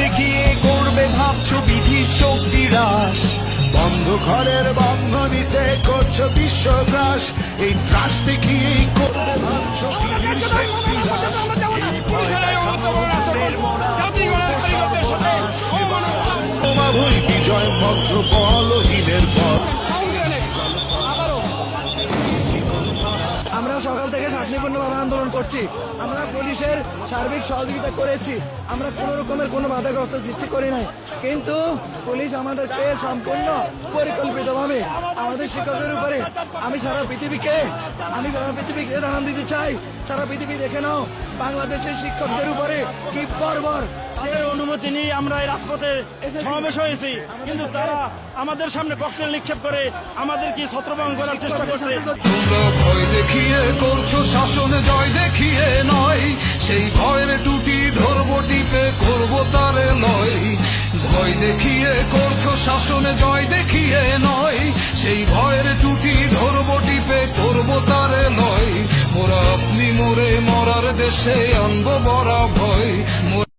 দেখিয়ে করবে ভাবছ বিধি শক্তি হ্রাস। বন্ধ ঘরের বন্ধনীতে করছ বিশ্বগ্রাস এই ত্রাস দেখিয়েই করবে ভাবছ বিধির শক্তি হ্রাস। এই বিজয় মন্ত্র থেকে শান্তিপূর্ণভাবে আন্দোলন করছি। আমরা পুলিশের সার্বিক সহযোগিতা করেছি। আমরা কোনো রকমের কোনো বাধাগ্রস্ত সৃষ্টি করি নাই। কিন্তু পুলিশ আমাদেরকে সম্পূর্ণ পরিকল্পিতভাবে আমাদের শিক্ষকের উপরে আমি সারা পৃথিবীকে আমি সারা পৃথিবীকে জানান দিতে চাই। সারা পৃথিবী দেখে নাও বাংলাদেশের শিক্ষকদের উপরে কি বর্বর তাদের অনুমতি নিয়ে আমরা এই রাজপথে সমাবেশ হয়েছি। কিন্তু তারা আমাদের সামনে ককটেল নিক্ষেপ করে আমাদেরকে ছত্রভঙ্গ করার চেষ্টা করছে। তোমরা ভয় দেখিয়ে করছ শাসনে জয় দেখিয়ে নয়। সেই ভয়ের টুটি ধরবো টিপে করব তারে লয়। ভয় দেখিয়ে করছ শাসনে জয় দেখিয়ে নয়। সেই ভয়ের টুটি ধরব টিপে, করব তারে লয়। মোরা আপনি মোরে মরার দেশে আনব বরা ভয়